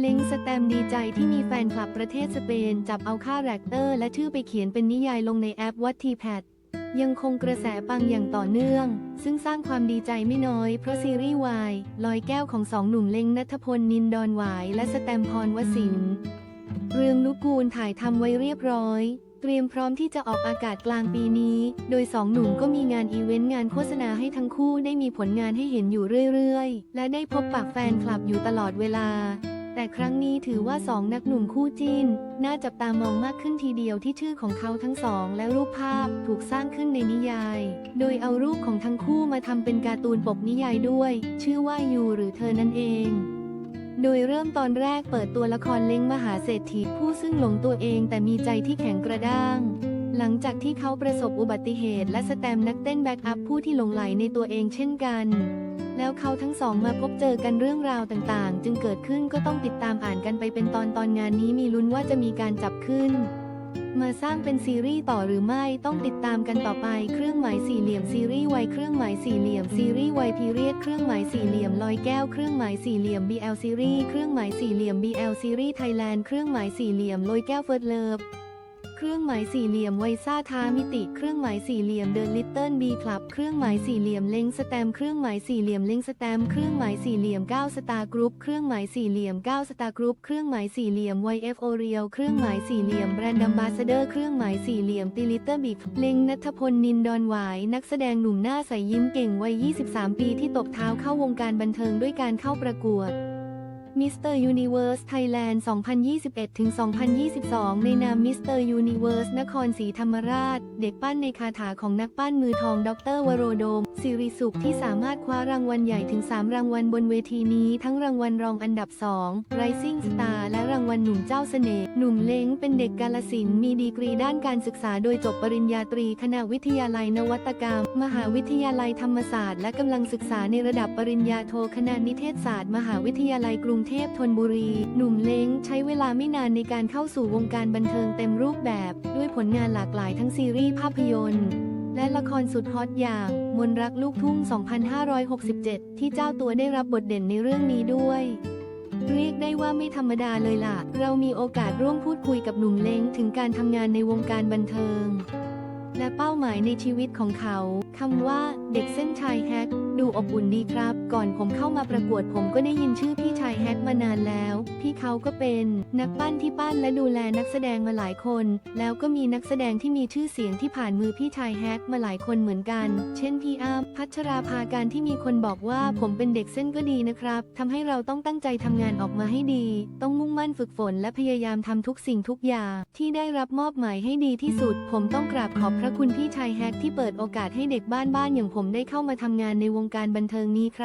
เล้งสแตมดีใจที่มีแฟนคลับประเทศสเปน จับเอาค่าแรคเตอร์ และชื่อไปเขียนเป็นนิยายลงในแอปวัตทีแพดยังคงกระแสปังอย่างต่อเนื่อง ซึ่งสร้างความดีใจไม่น้อย เพราะซีรีส์วายลอยแก้วของสองหนุ่มเล้งนัทพลนินดอนหวาย และสแตมพรวสินทร์เรื่องนุกูลถ่ายทำไว้เรียบร้อย เตรียมพร้อมที่จะออกอากาศกลางปีนี้ โดยสองหนุ่มก็มีงานอีเวนต์งานโฆษณาให้ทั้งคู่ได้มีผลงานให้เห็นอยู่เรื่อยๆ และได้พบปากแฟนคลับอยู่ตลอดเวลา แต่ครั้งนี้ถือว่าสองนักหนุ่มคู่จิ้น น่าจับตามองมากขึ้นทีเดียวที่ชื่อของเขาทั้งสอง และรูปภาพถูกสร้างขึ้นในนิยาย โดยเอารูปของทั้งคู่มาทำเป็นการ์ตูนปกนิยายด้วย ชื่อว่ายูหรือเธอนั่นเองโดยเริ่มตอนแรกเปิดตัวละครเล้งมหาเศรษฐีผู้ซึ่งหลงตัวเองแต่มีใจที่แข็งกระด้าง หลังจากที่เขาประสบอุบัติเหตุและสแตมนักเต้นแบ็กอัพผู้ที่หลงไหลในตัวเองเช่นกัน แล้วเขาทั้งสองมาพบเจอกันเรื่องราวต่างๆ จึงเกิดขึ้นก็ต้องติดตามอ่านกันไปเป็นตอนตอนงานนี้มีลุ้นว่าจะมีการจับขึ้น มาสร้างเป็นซีรีส์ต่อหรือไม่ต้องติดตามกันต่อไปเครื่องหมายสี่เหลี่ยมซีรีส์วัยเครื่องหมายสี่เหลี่ยมซีรีส์วัยพีเรียดเครื่องหมายสี่เหลี่ยมลอยแก้วเครื่องหมายสี่เหลี่ยม BL ซีรีส์เครื่องหมายสี่เหลี่ยม BL ซีรีส์ไทยแลนด์เครื่องหมายสี่เหลี่ยมลอยแก้วเฟิร์สเลิฟ เครื่องหมายสี่เหลี่ยมไวซ่าท้ามิติ เครื่องหมายสี่เหลี่ยมเด e ลิตเติ้ลบีคลับ เครื่องหมายสี่เหลี่ยมเล็งสแตมเครื่องหมายสี่เหลี่ยมเล็งสแตม เครื่องหมายสี่เหลี่ยม9สตาร์กรุ๊ป เครื่องหมายสี่เหลี่ยม9สตาร์กรุ๊ป เครื่องหมายสี่เหลี่ยม YF o r e a l เครื่องหมายสี่เหลี่ยมแบรนด์ดัมบาสเดอร์ เครื่องหมายสี่เหลี่ยมติลิตเตอร์บิเล็งนัทพลนินดอนหวาย นักแสดงหนุ่มหน้าใสยิ้มเก่งวัย 23 ปีที่ตบเท้าเข้าวงการบันเทิงด้วยการเข้าประกวด มิสเตอร์ยูนิเวอร์สไทยแลนด์ 2021-2022 ในนามมิสเตอร์ยูนิเวอร์สนครศรีธรรมราช เด็กปั้นในคาถาของนักปั้นมือทองดรวโรโดม สิริสุขที่สามารถคว้ารางวัลใหญ่ถึง 3 รางวัลบนเวทีนี้ทั้งรางวัลรองอันดับ 2 Rising Star และรางวัลหนุ่มเจ้าเสน่ห์ หนุ่มเล้งเป็นเด็กกาลสินมีดีกรีด้านการศึกษาโดยจบปริญญาตรีคณะวิทยาลัยนวัตกรรม มหาวิทยาลัยธรรมศาสตร์ และกำลังศึกษาในระดับปริญญาโทคณะนิเทศศาสตร์ มหาวิทยาลัยกรุงเทพธนบุรี หนุ่มเล้งใช้เวลาไม่นานในการเข้าสู่วงการบันเทิงเต็มรูปแบบ ด้วยผลงานหลากหลายทั้งซีรีส์ภาพยนตร์ และละครสุดฮอตอย่าง มนรักลูกทุ่ง 2567 ที่เจ้าตัวได้รับบทเด่นในเรื่องนี้ด้วยเรียกได้ว่าไม่ธรรมดาเลยล่ะ เรามีโอกาสร่วมพูดคุยกับหนุ่มเล้งถึงการทำงานในวงการบันเทิง และเป้าหมายในชีวิตของเขา คำว่าเด็กเส้นชายแฮก ดูอบอุ่นดีครับ ก่อนผมเข้ามาประกวดผมก็ได้ยินชื่อพี่ชายแฮกมานานแล้ว พี่เขาก็เป็นนักปั้นที่ปั้นและดูแลนักแสดงมาหลายคน แล้วก็มีนักแสดงที่มีชื่อเสียงที่ผ่านมือพี่ชายแฮกมาหลายคนเหมือนกัน เช่นพี่อ้ำพัชราภาการที่มีคนบอกว่าผมเป็นเด็กเส้นก็ดีนะครับทำให้เราต้องตั้งใจทำงานออกมาให้ดี ต้องมุ่งมั่นฝึกฝน และพยายามทำทุกสิ่งทุกอย่างที่ได้รับมอบหมายให้ดีที่สุด ผมต้องกราบขอบพระคุณพี่ชายแฮกที่เปิดโอกาสให้เด็กบ้านๆอย่างผมผมได้เข้ามาทำงานในวงการบันเทิงนี้ครับ